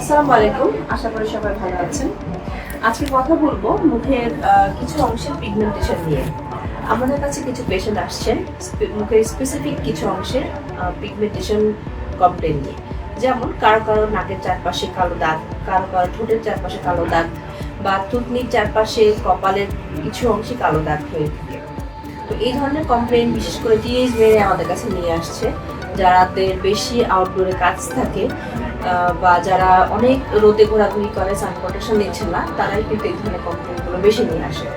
আসসালামু আলাইকুম। আশা করি সবাই ভালো আছেন। আজকে কথা বলব মুখের কিছু অংশের পিগমেন্টেশন নিয়ে। আমাদের কাছে কিছু পেশেন্ট আসছেন মুখের স্পেসিফিক কিছু অংশের পিগমেন্টেশন কমপ্লেন নিয়ে। যেমন কারও কারও নাকের চারপাশে কালো দাগ, কারও কারও ঠোঁটের চারপাশে কালো দাগ, বা থুতনির চারপাশে কপালের কিছু অংশে কালো দাগ হয়ে থাকে। তো এই ধরনের কমপ্লেন বিশেষ করে টিনেজ মেয়েরা আমাদের কাছে নিয়ে আসছে যাদের বেশি আউটডোরে কাজ থাকে বা যারা অনেক রোদে ঘোরাঘুরি করে, সান প্রোটেকশন নিচ্ছে না, তারাই কিন্তু এই ধরনের কমপ্লেনগুলো বেশি নিয়ে আসে।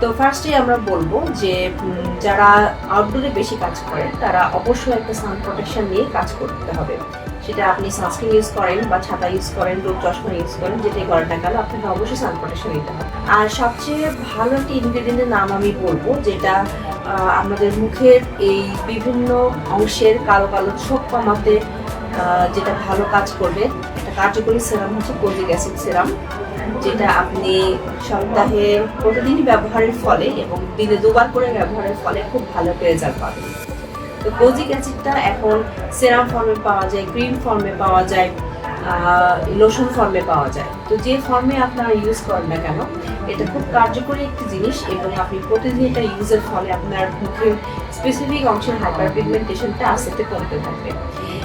তো ফার্স্টে আমরা বলব যে যারা আউটডোরে বেশি কাজ করেন, তারা অবশ্যই একটা সান প্রোটেকশন নিয়ে কাজ করতে হবে। সেটা আপনি সানস্ক্রিন ইউজ করেন বা ছাতা ইউজ করেন, রোদ চশমা ইউজ করেন, যেটাই করেন না আপনাকে অবশ্যই সান প্রোটেকশন নিতে হবে। আর সবচেয়ে ভালো একটি ইনগ্রেডিয়েন্টের নাম আমি বলব, যেটা আমাদের মুখের এই বিভিন্ন অংশের কালো কালো ছোপ কমাতে যেটা ভালো কাজ করবে, একটা কার্যকরী সেরাম হচ্ছে কোজিক অ্যাসিড সেরাম, যেটা আপনি সপ্তাহে প্রতিদিনই ব্যবহারের ফলে এবং দিনে দুবার করে ব্যবহারের ফলে খুব ভালো রেজাল্ট পাবেন। তো কোজিক অ্যাসিডটা এখন সেরাম ফর্মে পাওয়া যায় ক্রিম ফর্মে পাওয়া যায় লোশন ফর্মে পাওয়া যায়। তো যে ফর্মে আপনারা ইউজ করেন না কেন এটা খুব কার্যকরী একটি জিনিস এবং আপনি প্রতিদিন এটা ইউজের ফলে আপনার মুখের স্পেসিফিক অংশের হাইপার পিগমেন্টেশনটা আস্তে আস্তে কমতে থাকবে।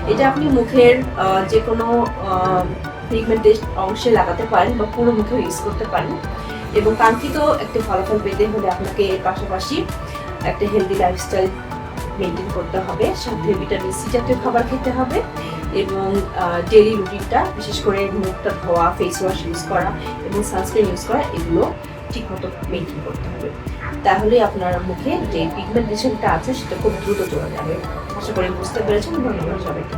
এটা আপনি মুখের যে কোনো পিগমেন্টেশন অংশে লাগাতে পারেন বা পুরো মুখে ইউজ করতে পারেন এবং কাঙ্ক্ষিত একটা ফলাফল পেতে হলে আপনাকে এর পাশাপাশি একটা হেলদি লাইফস্টাইল মেনটেন করতে হবে, সাথে ভিটামিন সি জাতীয় খাবার খেতে হবে এবং ডেলি রুটিনটা, বিশেষ করে মুখটা ধোয়া ফেস ওয়াশ ইউজ করা এবং সানস্ক্রিন ইউজ করা, এগুলো ঠিকমতো মেনটেন করতে হবে। তাহলে আপনার মুখে যে পিগমেন্টেশনটা আছে, সেটা খুব দ্রুত চলে যাবে। আশা করি বুঝতে পেরেছেন, ধন্যবাদ সবাইকে।